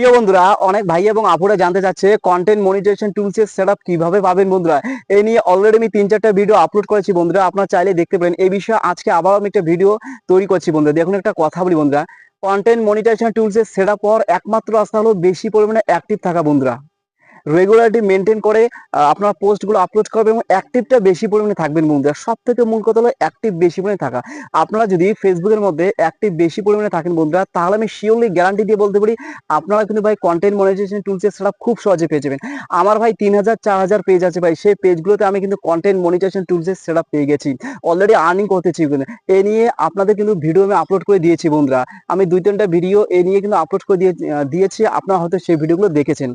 প্রিয় বন্ধুরা, অনেক ভাই এবং আপুরা জানতে চাচ্ছে কন্টেন্ট মনিটাইজেশন টুলস এর সেটআপ কীভাবে পাবেন বন্ধুরা? এই নিয়ে অলরেডি আমি তিন চারটা ভিডিও আপলোড করেছি বন্ধুরা, আপনারা চাইলে দেখতে পারেন। এই বিষয়ে আজকে আবার আমি একটা ভিডিও তৈরি করছি বন্ধুরা। দেখুন, একটা কথা বলি বন্ধুরা কন্টেন্ট মনিটাইজেশন টুলস এর সেটআপ হওয়ার একমাত্র রাস্তা হলো বেশি পরিমাণে অ্যাক্টিভ থাকা বন্ধুরা। রেগুলারিটি মেনটেন করে আপনার পোস্টগুলো আপলোড করবেন এবং অ্যাক্টিভটা বেশি পরিমাণে থাকবেন বন্ধুরা। সব থেকে মূল কথা হলো অ্যাক্টিভ বেশি পরিমাণে থাকা। আপনারা যদি ফেসবুকের মধ্যে অ্যাক্টিভ বেশি পরিমাণে থাকেন বন্ধুরা, তাহলে আমি শিওরলি গ্যারান্টি দিয়ে বলতে পারি, আপনারা কিন্তু ভাই কন্টেন্ট মনিটাইজেশন টুলস এর সেটআপ খুব সহজে পেয়ে যাবেন। আমার ভাই তিন হাজার, চার হাজার পেজ আছে ভাই, সেই পেজগুলোতে আমি কিন্তু কন্টেন্ট মনিটাইজেশন টুলস এর সেটআপ পেয়ে গেছি। অলরেডি আর্নিং করতেছি কিন্তু এ নিয়ে আপনাদের কিন্তু ভিডিও আমি আপলোড করে দিয়েছি বন্ধুরা। আমি দুই তিনটা ভিডিও এ নিয়ে কিন্তু আপলোড করে দিয়ে দিয়েছি, আপনারা হয়তো সেই ভিডিওগুলো দেখেছেন।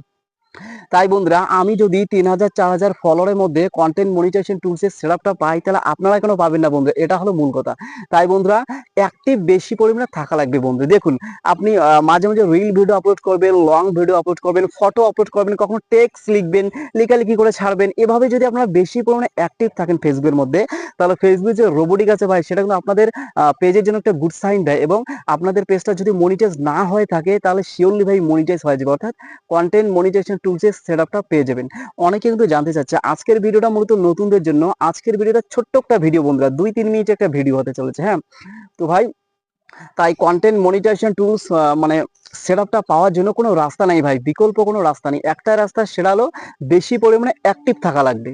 তাই বন্ধুরা, আমি যদি তিন হাজার, চার হাজার ফলোয়ারের মধ্যে কন্টেন্ট মনিটাইজেশন টুলস এর সেটআপটা পাই, তাহলে আপনারা কেন পাবেন না বন্ধু এটা হলো মূল কথা। তাই বন্ধুরা অ্যাক্টিভ বেশি পরিমাণে থাকা লাগবে বন্ধু দেখুন, আপনি মাঝে মাঝে রিল ভিডিও আপলোড করবেন লং ভিডিও আপলোড করবেন ফটো আপলোড করবেন, কখনো টেক্সট লিখবেন, লেখালেখি করে ছাড়বেন। এভাবে যদি আপনারা বেশি পরিমাণে অ্যাক্টিভ থাকেন ফেসবুকের মধ্যে, তাহলে ফেসবুক যে রোবোটিক আছে ভাই, সেটা কিন্তু আপনাদের পেজের জন্য একটা গুড সাইন দেয় এবং আপনাদের পেজটা যদি মনিটাইজ না হয়ে থাকে, তাহলে শিওরলি ভাই মনিটাইজ হয়ে যাবে। অর্থাৎ কন্টেন্ট মনিটাইজেশন টুলস সেটআপটা পেয়ে যাবেন। অনেকে কিন্তু জানতে চাচ্ছে, আজকের ভিডিওটা মূলত নতুনদের জন্য। আজকের ভিডিওটা ছোট্ট একটা ভিডিও বন্ধুরা, দুই তিন মিনিট একটা ভিডিও হতে চলেছে হ্যাঁ? তো ভাই, তাই কন্টেন্ট মনিটাইজেশন টুলস মানে সেটআপটা পাওয়ার জন্য কোনো রাস্তা নাই ভাই, বিকল্প কোনো রাস্তা নেই। একটা রাস্তা সেটা হলো বেশি পরিমাণে অ্যাক্টিভ থাকা লাগবে।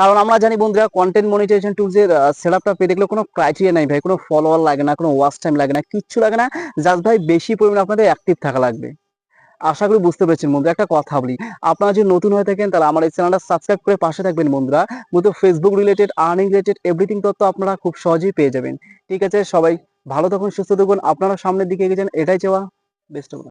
কারণ আমরা জানি বন্ধুরা কন্টেন্ট মনিটাইজেশন টুলস এর সেটআপটা পেতে গেলে কোনো ক্রাইটেরিয়া নাই ভাই, কোনো ফলোয়ার লাগে না, কোনো ওয়াচ টাইম লাগে না, কিচ্ছু লাগে না। জাস্ট ভাই, বেশি পরিমাণে আপনাদের অ্যাক্টিভ থাকা লাগবে। আশা করি বুঝতে পেরেছেন বন্ধু একটা কথা বলি। আপনারা যদি নতুন হয়ে থাকেন, তাহলে আমার এই চ্যানেলটা সাবস্ক্রাইব করে পাশে থাকবেন বন্ধুরা। মূলত Facebook related earning related everything তথ্য আপনারা খুব সহজেই পেয়ে যাবেন। ঠিক আছে, সবাই ভালো থাকুন, সুস্থ থাকুন। আপনারা সামনের দিকে এগিয়ে যান, এটাই চাওয়া। বেস্ট